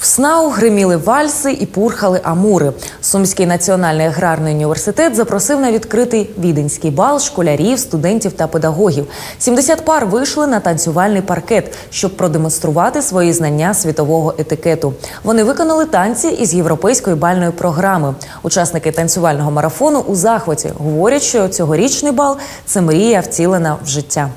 В СНАУ гриміли вальси і пурхали амури. Сумський національний аграрний університет запросив на відкритий віденський бал школярів, студентів та педагогів. 70 пар вийшли на танцювальний паркет, щоб продемонструвати свої знання світового етикету. Вони виконали танці із європейської бальної програми. Учасники танцювального марафону у захваті говорять, що цьогорічний бал це мрія втілена в життя.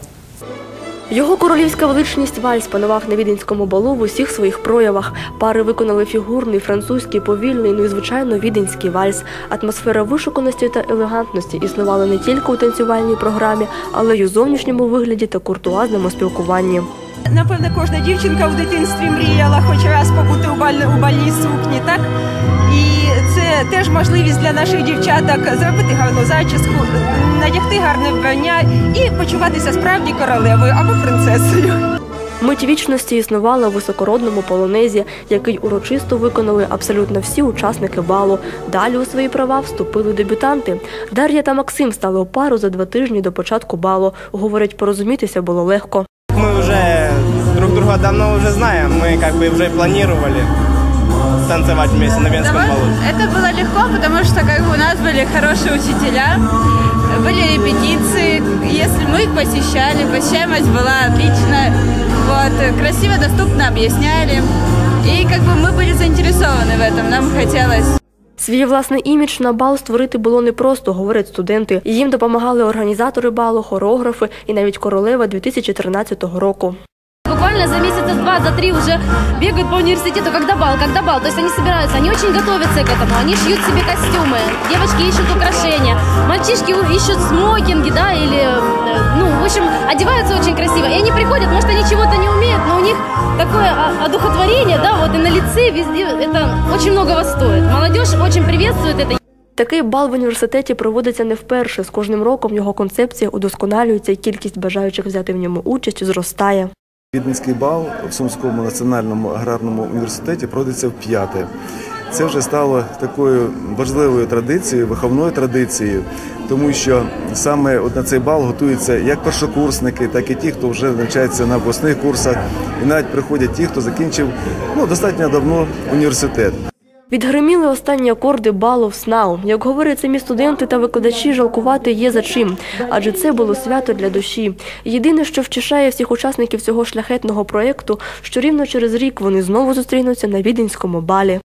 Його королівська величність вальс панував на віденському балу в усіх своїх проявах. Пари виконали фігурний, французький, повільний, ну і звичайно віденський вальс. Атмосфера вишуканості та елегантності існувала не тільки у танцювальній програмі, але й у зовнішньому вигляді та куртуазному спілкуванні. Напевне, кожна дівчинка в дитинстві мріяла хоч раз побути у, баль... у бальній сукні, так? І це теж можливість для наших дівчаток зробити гарну зачіску, надягти гарне вбрання і почуватися справді королевою або принцесою. Мить вічності існувала в високородному полонезі, який урочисто виконали абсолютно всі учасники балу. Далі у свої права вступили дебютанти. Дар'я та Максим стали у пару за два тижні до початку балу. Говорять, порозумітися було легко. Уже друг друга давно уже знаем, мы как бы уже планировали танцевать вместе на Венском балу. Это было легко, потому что как бы у нас были хорошие учителя, были репетиции. Если мы их посещали, посещаемость была отличная. Вот, красиво, доступно объясняли. И как бы мы были заинтересованы в этом, нам хотелось. Свій власний імідж на бал створити було непросто, говорять студенти. Їм допомагали організатори балу, хореографи і навіть королева 2013 року. Буквально за месяца два, за три уже бегают по университету, когда бал, когда бал. То есть они собираются, они очень готовятся к этому, они шьют себе костюмы, девочки ищут украшения, мальчишки ищут смокинги, да, или, э, ну, в общем, одеваются очень красиво. И они приходят, может, они чего-то не умеют, но у них такое а, одухотворение, да, вот и на лице, везде, это очень многого стоит. Молодежь очень приветствует это. Такий бал в університеті проводиться не вперше. З кожним роком його концепція удосконалюється, і кількість бажаючих взяти в ньому участь зростає. Відницький бал в Сумському національному аграрному університеті проводиться вп'яте. Це вже стало такою важливою традицією, виховною традицією, тому що саме от на цей бал готуються як першокурсники, так і ті, хто вже навчається на обласних курсах, і навіть приходять ті, хто закінчив ну, достатньо давно університет. Відгриміли останні акорди балу в СНАУ. Як говорять самі студенти та викладачі, жалкувати є за чим, адже це було свято для душі. Єдине, що втішає всіх учасників цього шляхетного проєкту, що рівно через рік вони знову зустрінуться на віденському балі.